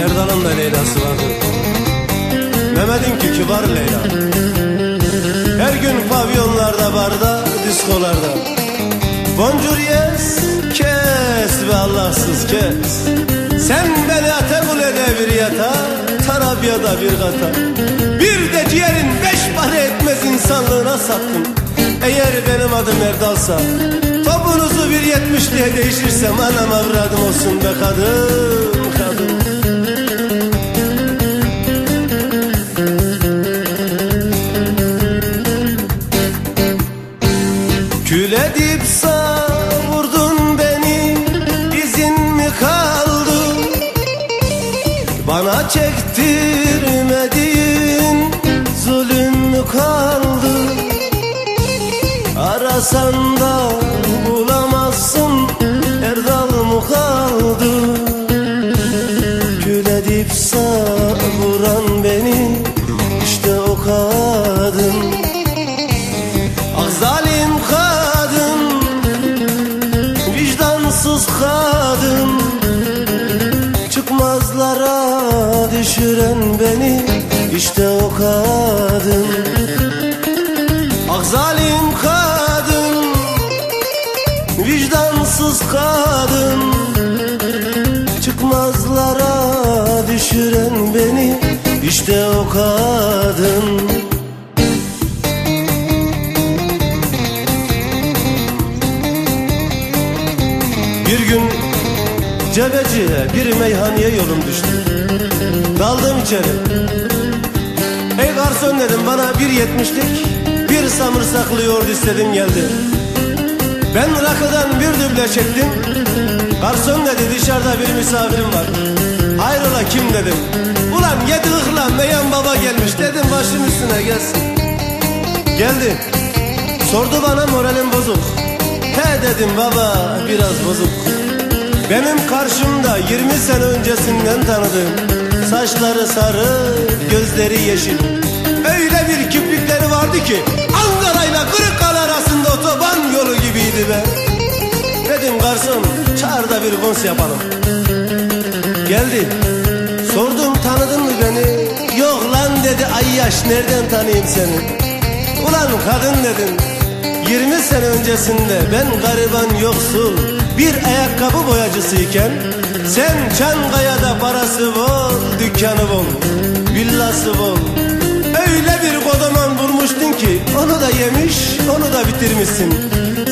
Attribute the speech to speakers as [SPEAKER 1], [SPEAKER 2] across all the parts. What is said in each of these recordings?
[SPEAKER 1] Erdal'ın da Leyla'sı vardı. Mehmet'in ki kibar Leyla. Her gün pavyonlarda, barda, diskolarda. Boncuk yes, kes ve Allahsız kes Tarabya'da bir kata. Bir de ciğerin beş para etmez insanlığına sattım. Eğer benim adım Erdal'sa Topunuzu bir yetmişliğe değişirsem Anam avradım olsun be kadın Bana çektirmediğin zulüm mü kaldı. Arasan da bulamazsın Erdal mı kaldı? Kül edip savuran beni işte o kadın. Ah kadın Vicdansız kadın düşüren beni işte o kadın. Ah zalim kadın Vicdansız kadın. Çıkmazlara düşüren beni işte o kadın Cebeci'ye bir meyhaneye yolum düştü. Daldım içeri. Ey garson dedim bana bir yetmişlik Bir samırsaklı yoğurt istedim geldi Ben rakıdan bir düble çektim. Garson dedi dışarıda bir misafirim var. Hayrola kim dedim. Ulan yedi ıhla meyan baba gelmiş. Dedim başım üstüne gelsin. Geldi. Sordu bana moralim bozuk. He dedim baba biraz bozuk Benim karşımda 20 sene öncesinden tanıdığım Saçları sarı, gözleri yeşil. Öyle bir kiprikleri vardı ki Ankara ile Kırıkkale arasında otoban yolu gibiydi be. Dedim garson çağır da bir kons yapalım. Geldi. Sordum tanıdın mı beni? Yok lan dedi. Ay yaş nereden tanıyayım seni? Ulan kadın dedim. 20 sene öncesinde ben gariban yoksul bir ayakkabı boyacısıyken Sen Çankaya'da parası bol, dükkanı bol, villası bol. Öyle bir kodaman bulmuştun ki onu da yemiş, onu da bitirmişsin.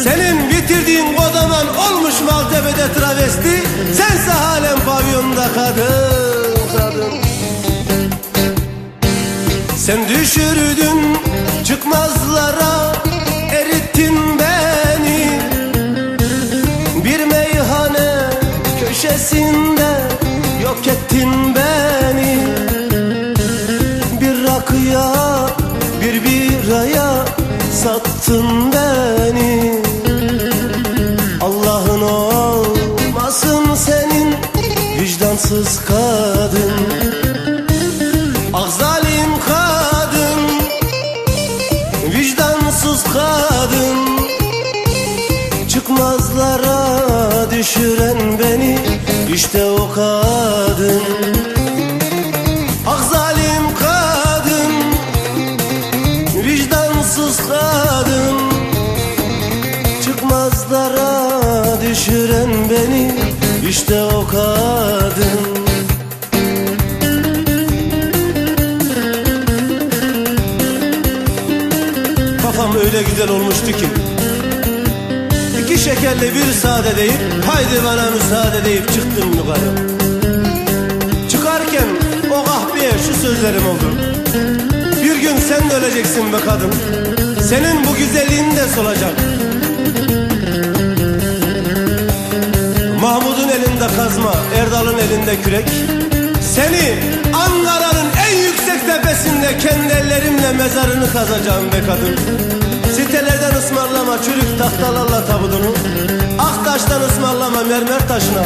[SPEAKER 1] Senin bitirdiğin kodaman olmuş Maltepe'de travesti? Sense halen pavyonda kadın, kadın. Sen düşürdün çıkmazlara biraya sattın beni. Allah'ın olmasın senin vicdansız kadın. Ah zalim kadın Vicdansız kadın. Çıkmazlara düşüren beni işte o kadın Kadın Çıkmazlara düşüren beni işte o kadın. Kafam öyle güzel olmuştu ki İki şekerli bir sade deyip Haydi bana müsaade deyip çıktım yukarı. Çıkarken o kahveye şu sözlerim oldu sen de öleceksin be kadın. Senin bu güzelliğin de solacak. Mahmud'un elinde kazma Erdal'ın elinde kürek. Seni Ankara'nın en yüksek tepesinde Kendi ellerimle mezarını kazacağım be kadın. Sitelerden ısmarlama çürük tahtalarla tabudunu. Aktaş'tan ısmarlama mermer taşına.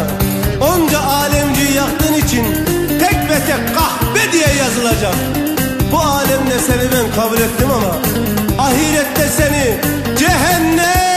[SPEAKER 1] Onca alemciyi yaktığın için Tek ve tek kahve diye yazılacak Bu alemde seni ben kabul ettim ama Ahirette seni cehennem